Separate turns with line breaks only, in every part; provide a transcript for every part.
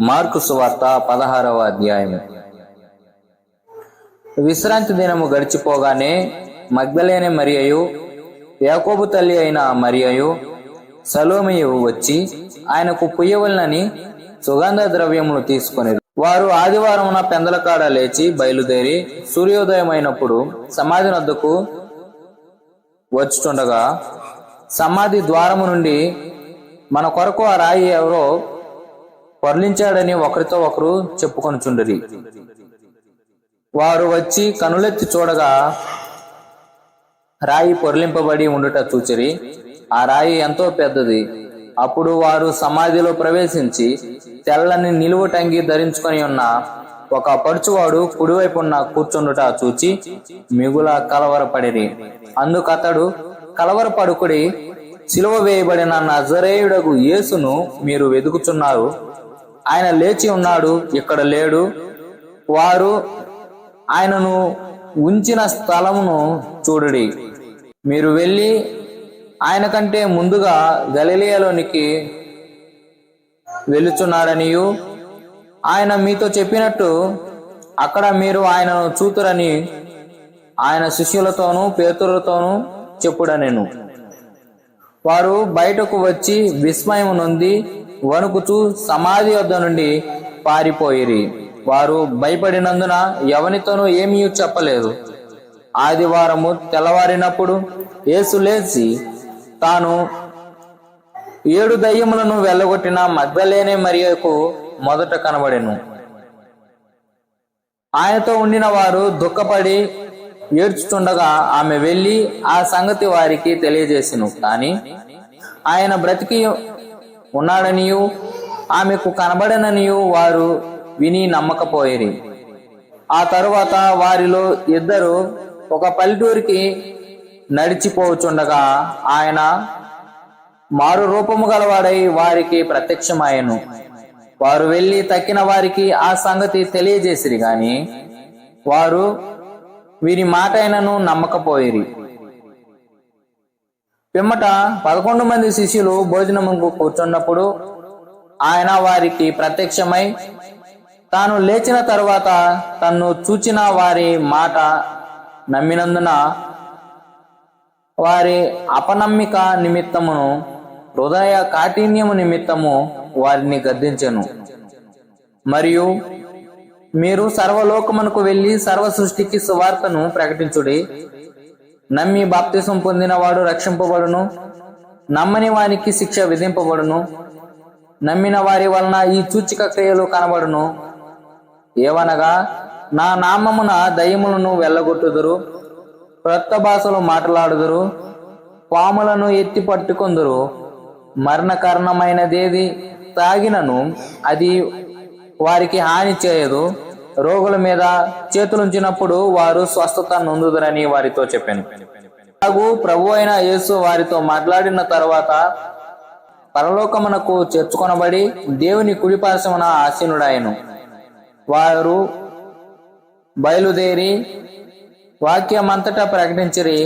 Mark సువార్త పదహారవ అధ్యాయం విశ్రాంతి దినము గడిచిపోగానే మగ్ధలేని మరియయు యాకోబు తల్లి అయిన మరియయు సలోమియు వచ్చి ఆయనకు పుయ్యవలనని సుగంధ ద్రవ్యములు తీసుకుని వారు ఆదివారమున పెందలకాడ లేచి బయలుదేరి సూర్యోదయమైనప్పుడు సమాధి వద్దకు వచ్చుండగా సమాధి ద్వారము నుండి మన కొరకు ఆ రాయి ఎవరో వర్లించాడని ఒకరితో ఒకరు చెప్పుకొనుచుండరి. వారు వచ్చి కనులెత్తి చూడగా రాయి పొరలింపబడి ఉండుట చూచిరి. ఆ రాయి ఎంతో పెద్దది. అప్పుడు వారు సమాధిలో ప్రవేశించి తెల్లని నిలువుటంగి ధరించుకొని ఉన్న ఒక పడుచువాడు కుడివైపున్న కూర్చుండుట చూచి మిగుల కలవరపడిరి. అందుకతడు కలవరపడుకుడి సిలువ వేయబడిన నజరేయుడగు యేసును మీరు వెతుకుచున్నారు ఆయన లేచి ఉన్నాడు ఇక్కడ లేడు. వారు ఆయనను ఉంచిన స్థలమును చూడుడి. మీరు వెళ్ళి ఆయన కంటే ముందుగా గలిలియలోనికి వెళుచున్నాడనియు. ఆయన మీతో చెప్పినట్టు అక్కడ మీరు ఆయనను చూతురని ఆయన శిష్యులతోనూ పేతులతోనూ చెప్పుడనెను. వారు బయటకు వచ్చి విస్మయం నొంది వణుకుచూ సమాధి వద్ద నుండి పారిపోయిరి. వారు భయపడినందున ఎవనితోనూ ఏమీ చెప్పలేదు. ఆదివారము తెల్లవారినప్పుడు యేసు లేచి తాను ఏడు దయ్యములను వెళ్ళగొట్టిన మగ్ధలేనే మరియకు మొదట కనబడెను. ఆయనతో ఉండిన వారు దుఃఖపడి ఏడ్చుతుండగా ఆమె వెళ్ళి ఆ సంగతి వారికి తెలియజేసిను. కానీ ఆయన బ్రతికి ఉన్నాడనియు ఆమెకు కనబడననియు వారు విని నమ్మకపోయేరి ఆ తరువాత వారిలో ఇద్దరు ఒక పల్లెటూరికి నడిచిపోచుండగా ఆయన మారు రూపము గలవాడై వారికి ప్రత్యక్షమాయను. వారు వెళ్ళి తక్కిన వారికి ఆ సంగతి తెలియజేసిరి గాని వారు వీరి మాటైనను అయినను నమ్మకపోయిరి. పిమ్మట పదకొండు మంది శిష్యులు భోజనముకు కూర్చున్నప్పుడు ఆయన వారికి ప్రత్యక్షమై తాను లేచిన తరువాత తన్ను చూచిన వారి మాట నమ్మినందున వారి అపనమ్మిక నిమిత్తమును హృదయ కాఠిన్యము నిమిత్తము వారిని గద్దించెను. మరియు మీరు సర్వలోకమునకు వెళ్ళి సర్వ సృష్టికి సువార్తను ప్రకటించుడి. నమ్మి బాప్తిసం పొందినవాడు రక్షింపబడును. నమ్మని వానికి శిక్ష విధింపబడును. నమ్మిన వారి వలన ఈ సూచిక క్రియలు కనబడును. ఏవనగా నా నామమున దయ్యములను వెళ్ళగొట్టుదురు క్రొత్త భాషలు మాట్లాడుదురు పాములను ఎత్తి పట్టుకొందురు. మరణకరణమైనదేది తాగినను అది వారికి హాని చేయదు. రోగుల మీద చేతులుంచినప్పుడు వారు స్వస్థత నొందుదరని వారితో చెప్పాను. అలాగూ ప్రభు అయిన యేసు వారితో మాట్లాడిన తర్వాత పరలోకమునకు చేర్చుకొనబడి దేవుని కుడిపార్శ్వమున ఆసీనుడాయను వారు బయలుదేరి వాక్యమంతటా ప్రకటించిరి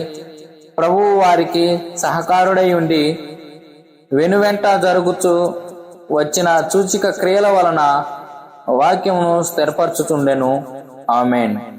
ప్రభువు వారికి సహకారుడై ఉండి వెనువెంట జరుగుచు వచ్చిన సూచిక క్రియల వలన వాక్యమును స్థిరపరచుచుండెను. ఆమెన్.